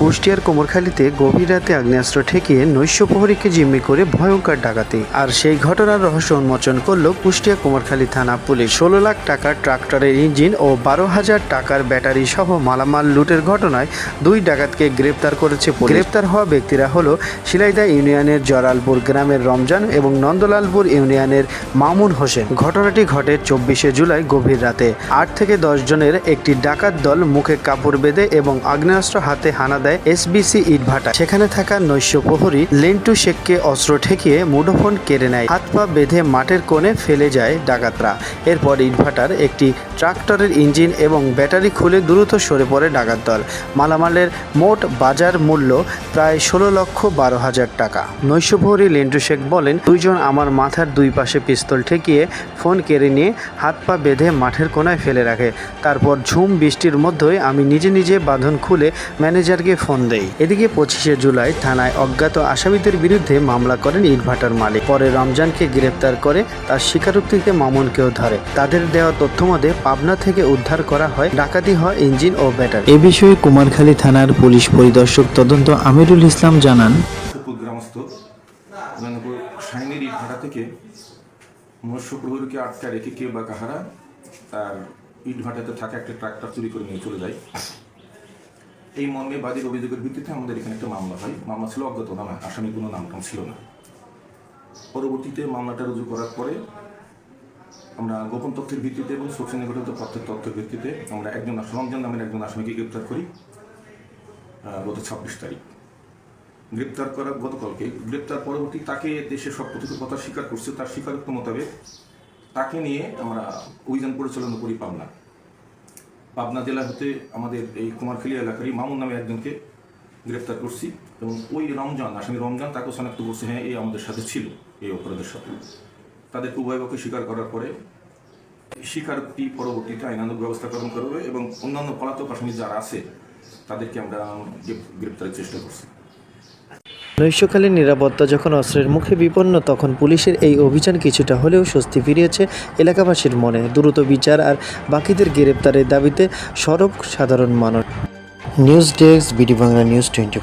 কুষ্টিয়ার কোমরখালীতে গভীর রাতে আগ্নেয়াস্ত্র ঠেকিয়ে নৈশ প্রহরীকে জিম্মি করে ভয়ঙ্কর ডাকাতি। আর সেই ঘটনার রহস্য উন্মোচন করল কুষ্টিয়া কোমরখালী থানা পুলিশ। ষোলো লাখ টাকার ট্রাক্টরের ইঞ্জিন ও বারো হাজার টাকার ব্যাটারি সহ মালামাল লুটের ঘটনায় দুই ডাকাতকে গ্রেপ্তার করেছে গ্রেপ্তার হওয়া ব্যক্তিরা হলো শিলাইদা ইউনিয়নের জরালপুর গ্রামের রমজান এবং নন্দলালপুর ইউনিয়নের মামুন হোসেন। ঘটনাটি ঘটে চব্বিশে জুলাই গভীর রাতে। আট থেকে দশ জনের একটি ডাকাত দল মুখে কাপড় বেঁধে এবং আগ্নেয়াস্ত্র হাতে হানা দেয় এসবিসি ইটভাটা সেখানে থাকা নৈশ প্রহরী লেন্টু শেখকে অস্ত্র ঠেকিয়ে মুঠোফোন কেড়ে নেয়। হাত পা বেঁধে মাঠের কোণে ফেলে যায় ডাকাতরা। এরপর ইটভাটার একটি ট্রাক্টরের ইঞ্জিন এবং ব্যাটারি খুলে দ্রুত সরে পড়ে ডাকাত দল। মালামালের মোট বাজার মূল্য প্রায় ষোলো লক্ষ বারো হাজার টাকা। নৈশপ্রহরী লেন্টু শেখ বলেন, দুইজন আমার মাথার দুই পাশে পিস্তল ঠেকিয়ে ফোন কেড়ে নিয়ে হাত পা বেঁধে মাঠের কোনায় ফেলে রাখে। তারপর ঝুম বৃষ্টির মধ্যেই আমি নিজে নিজে বাঁধন খুলে ম্যানেজারকে ফোন দেয় এদিকে পঁচিশে জুলাই থানায় অজ্ঞাত আসামিদের বিরুদ্ধে মামলা করেন ইটভাটার মালিক। পরে রমজানকে গ্রেপ্তার করে তার স্বীকারোক্তিতে মামুনকেও ধরে। তাদের দেওয়া তথ্য মতে পাবনা থেকে উদ্ধার করা হয় ডাকাতি হয় ইঞ্জিন ও ব্যাটারি। এ বিষয়ে কুমারখালী থানার পুলিশ পরিদর্শক তদন্ত আমিরুল ইসলাম জানান। সাইনের ইট থেকে মৎস্য প্রহরীকে আটকা রেখে কে বা কাহারা তার ইট ভাটাতে থাকা একটা ট্রাক্টর চুরি করে নিয়ে চলে যায়। এই মর্মে বাদীর অভিযোগের ভিত্তিতে আমাদের এখানে একটা মামলা হয়। মামলা ছিল অজ্ঞাত নামে, আসামি কোনো নাম টাম ছিল না। পরবর্তীতে মামলাটা রুজু করার পরে আমরা গোপন তথ্যের ভিত্তিতে এবং সোশ্যাল নিকটিত তথ্যের তথ্যের ভিত্তিতে আমরা একজন রঞ্জন নামের একজন আসামিকে গ্রেপ্তার করি গত ছাব্বিশ তারিখ। গ্রেপ্তার করা গতকালকে। গ্রেপ্তার পরবর্তী তাকে দেশের সব কথা স্বীকার করছে, তার স্বীকারোক্ত মোতাবেক তাকে নিয়ে আমরা অভিযান পরিচালনা করি পাবনা। পাবনা জেলা হতে আমাদের এই কুমারখালী এলাকারই মামুন নামে একজনকে গ্রেপ্তার করছি এবং ওই রমজান, আসামি রমজান, তাকেও শনাক্ত করছে হ্যাঁ এই আমাদের সাথে ছিল এই অপরাধের সাথে। তাদেরকে উভয়পক্ষে স্বীকার করার পরে স্বীকারটি পরবর্তীতে আইনানুক ব্যবস্থা গ্রহণ করবে এবং অন্যান্য পলাতক আসামি যারা আছে, তাদেরকে আমরা গ্রেপ্তারের চেষ্টা করছি। নৈশকালীন নিরাপত্তা যখন অস্ত্রের মুখে বিপন্ন, তখন পুলিশের এই অভিযান কিছুটা হলেও স্বস্তি ফিরিয়েছে এলাকাবাসীর মনে। দ্রুত বিচার আর বাকিদের গ্রেপ্তারের দাবিতে সরব সাধারণ মানুষ। News desk, BD Bangla news twenty